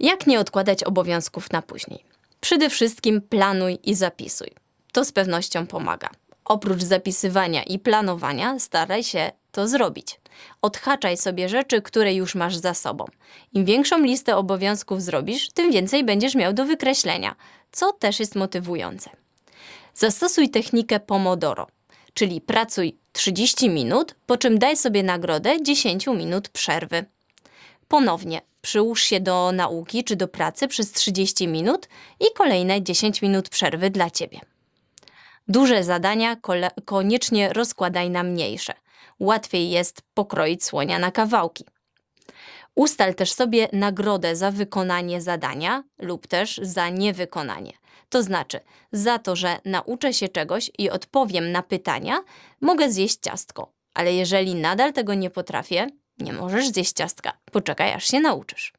Jak nie odkładać obowiązków na później? Przede wszystkim planuj i zapisuj. To z pewnością pomaga. Oprócz zapisywania i planowania, staraj się to zrobić. Odhaczaj sobie rzeczy, które już masz za sobą. Im większą listę obowiązków zrobisz, tym więcej będziesz miał do wykreślenia, co też jest motywujące. Zastosuj technikę Pomodoro, czyli pracuj 30 minut, po czym daj sobie nagrodę 10 minut przerwy. Ponownie przyłóż się do nauki czy do pracy przez 30 minut i kolejne 10 minut przerwy dla ciebie. Duże zadania koniecznie rozkładaj na mniejsze. Łatwiej jest pokroić słonia na kawałki. Ustal też sobie nagrodę za wykonanie zadania lub też za niewykonanie. To znaczy, za to, że nauczę się czegoś i odpowiem na pytania, mogę zjeść ciastko. Ale jeżeli nadal tego nie potrafię, nie możesz zjeść ciastka. Poczekaj, aż się nauczysz.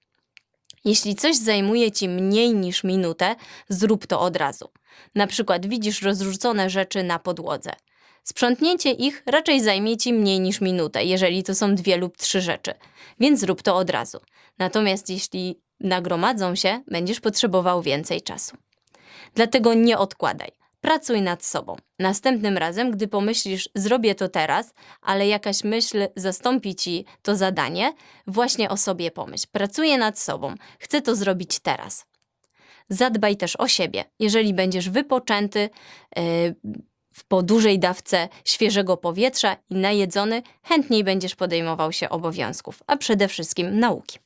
Jeśli coś zajmuje ci mniej niż minutę, zrób to od razu. Na przykład widzisz rozrzucone rzeczy na podłodze. Sprzątnięcie ich raczej zajmie ci mniej niż minutę, jeżeli to są dwie lub trzy rzeczy, więc zrób to od razu. Natomiast jeśli nagromadzą się, będziesz potrzebował więcej czasu. Dlatego nie odkładaj. Pracuj nad sobą. Następnym razem, gdy pomyślisz, zrobię to teraz, ale jakaś myśl zastąpi ci to zadanie, właśnie o sobie pomyśl. Pracuję nad sobą, chcę to zrobić teraz. Zadbaj też o siebie. Jeżeli będziesz wypoczęty, yy, po dużej dawce świeżego powietrza i najedzony, chętniej będziesz podejmował się obowiązków, a przede wszystkim nauki.